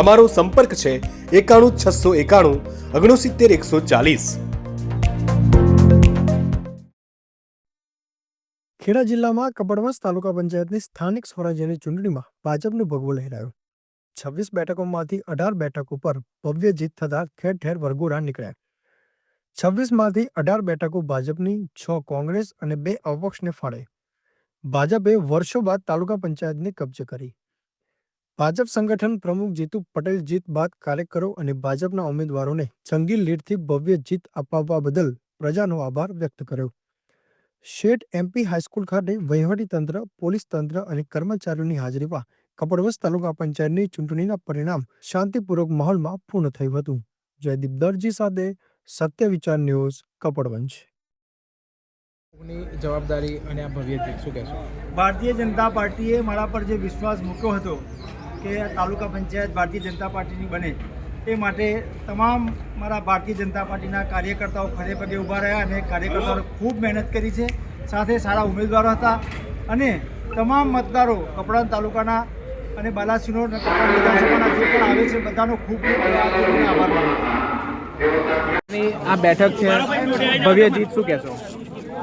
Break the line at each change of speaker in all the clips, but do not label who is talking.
અમારો સંપર્ક છે એકાણું છસો એકાણું ઓગણસિત્તેર એકસો ચાલીસ.
ખેડા જિલ્લામાં કપડવંશ તાલુકા પંચાયતની સ્થાનિક સ્વરાજ્યની ચૂંટણીમાં ભાજપનું ભગવો લહેરાયું. છવ્વીસ બેઠકોમાંથી અઢાર બેઠક ઉપર ભવ્ય જીત થતાં ઠેર ઠેર વરઘોડા નીકળ્યા. છવ્વીસમાંથી અઢાર બેઠકો ભાજપની, છ કોંગ્રેસ અને બે અપક્ષને ફાળે. ભાજપે વર્ષો બાદ તાલુકા પંચાયતને કબજે કરી. ભાજપ સંગઠન પ્રમુખ જીતુ પટેલ જીત બાદ કાર્યકરો અને ભાજપના ઉમેદવારોને જંગી લીડથી ભવ્ય જીત અપાવવા બદલ પ્રજાનો આભાર વ્યક્ત કર્યો. શેઠ એમપી હાઈસ્કૂલ ખાતે વહીવટીતંત્ર પોલીસ તંત્ર અને કર્મચારીઓની હાજરીમાં કપડવસ્ત તાલુકા પંચાયતની ચૂંટણીના પરિણામ શાંતિપૂર્વક માહોલમાં પૂર્ણ થયું હતું. જયદીપ દરજી સાથે સત્ય વિચાર ન્યૂઝ કપડવંજ.
જવાબદારી અને આ ભવ્ય શું કહેશો?
ભારતીય જનતા પાર્ટીએ મારા પર જે વિશ્વાસ મૂક્યો હતો કે તાલુકા પંચાયત ભારતીય જનતા પાર્ટીની બને. એ માટે તમામ મારા ભારતીય જનતા પાર્ટીના કાર્યકર્તાઓ ખડે પગે ઊભા રહ્યા અને કાર્યકર્તાઓએ ખૂબ મહેનત કરી છે. સાથે સારા ઉમેદવારો હતા અને તમામ મતદારો કપડાં તાલુકાના અને બાલાસિનોર વિધાનસભાના જે પણ આવે છે બધાનો ખૂબ ખૂબ આભાર માનું.
આ બેઠક છે. ભવ્ય જીત શું કહેશો?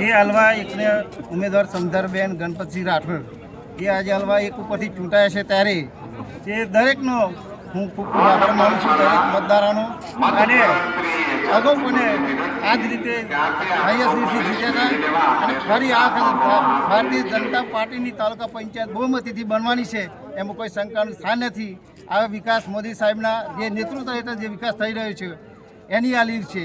એ હલવા એકને ઉમેદવાર સમધરબેન ગણપતસિંહ રાઠોડ એ આજે હલવા એક ઉપરથી ચૂંટાયા છે ત્યારે તે દરેકનો હું ખૂબ ખૂબ આભાર માનું છું દરેક મતદારોનો. અને અગાઉ મને આ જ રીતે હાઈએસ્ટથી જીત્યા હતા અને ફરી આ વખત ભારતીય જનતા પાર્ટીની તાલુકા પંચાયત બહુમતીથી બનવાની છે એમાં કોઈ શંકાનું સ્થાન નથી. આ વિકાસ મોદી સાહેબના જે નેતૃત્વ હેઠળ જે વિકાસ થઈ રહ્યો છે, એની આ લીડ છે.